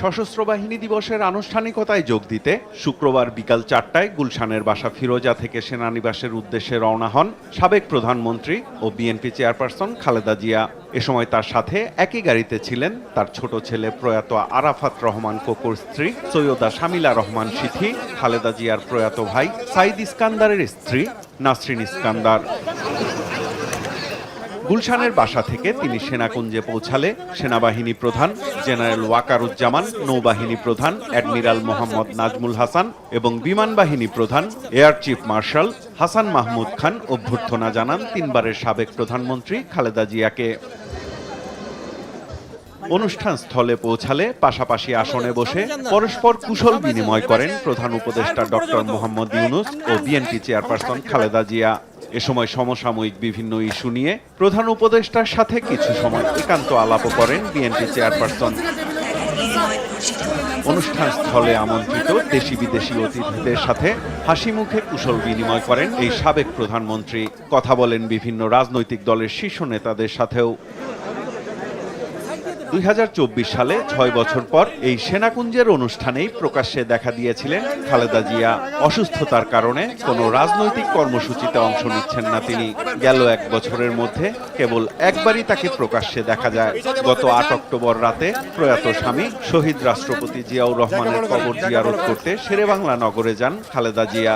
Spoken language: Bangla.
সশস্ত্র বাহিনী দিবসের আনুষ্ঠানিকতায় যোগ দিতে শুক্রবার বিকাল চারটায় গুলশানের বাসা ফিরোজা থেকে সেনানিবাসের উদ্দেশ্যে রওনা হন সাবেক প্রধানমন্ত্রী ও বিএনপি চেয়ারপারসন খালেদা জিয়া। এ সময় তার সাথে একই গাড়িতে ছিলেন তার ছোট ছেলে প্রয়াত আরাফাত রহমান কোকোর স্ত্রী, সৈয়দা শামিলা রহমান সিথি, খালেদা জিয়ার প্রয়াত ভাই সাইদ ইস্কান্দারের স্ত্রী নাসরিন ইস্কান্দার। গুলশানের বাসা থেকে তিনি সেনাকুঞ্জে পৌঁছালে সেনাবাহিনী প্রধান, জেনারেল ওয়াকারুজ্জামান, নৌবাহিনী প্রধান, অ্যাডমিরাল মোহাম্মদ নাজমুল হাসান এবং বিমান বাহিনী প্রধান, air chief marshal Hasan Mahmud Khan অভ্যর্থনা জানান তিনবারের সাবেক প্রধানমন্ত্রী খালেদা জিয়াকে। অনুষ্ঠান স্থলে পৌঁছালে পাশাপাশি আসনে বসে পরস্পর কুশল বিনিময় করেন প্রধান উপদেষ্টা ডক্টর মোহাম্মদ ইউনুস ও বিএনপি চেয়ারপারসন খালেদা জিয়া। এ সময় সমসাময়িক বিভিন্ন ইস্যু নিয়ে প্রধান উপদেষ্টার সাথে কিছু সময় একান্ত আলাপও করেন বিএনপি চেয়ারপারসন। অনুষ্ঠান স্থলে আমন্ত্রিত দেশি বিদেশি অতিথিদের সাথে হাসি মুখে কুশল বিনিময় করেন এই সাবেক প্রধানমন্ত্রী। কথা বলেন বিভিন্ন রাজনৈতিক দলের শীর্ষ নেতাদের সাথেও। দুই হাজার চব্বিশ সালে ছয় বছর পর এই সেনাকুঞ্জের অনুষ্ঠানেই প্রকাশ্যে দেখা দিয়েছিলেন খালেদা জিয়া। অসুস্থতার কারণে কোনো রাজনৈতিক কর্মসূচিতে অংশ নিচ্ছেন না তিনি। গেল এক বছরের মধ্যে কেবল একবারই তাকে প্রকাশ্যে দেখা যায়। গত আট অক্টোবর রাতে প্রয়াত স্বামী শহীদ রাষ্ট্রপতি জিয়াউর রহমানের কবর জিয়ারত করতে শেরেবাংলা নগরে যান খালেদা জিয়া।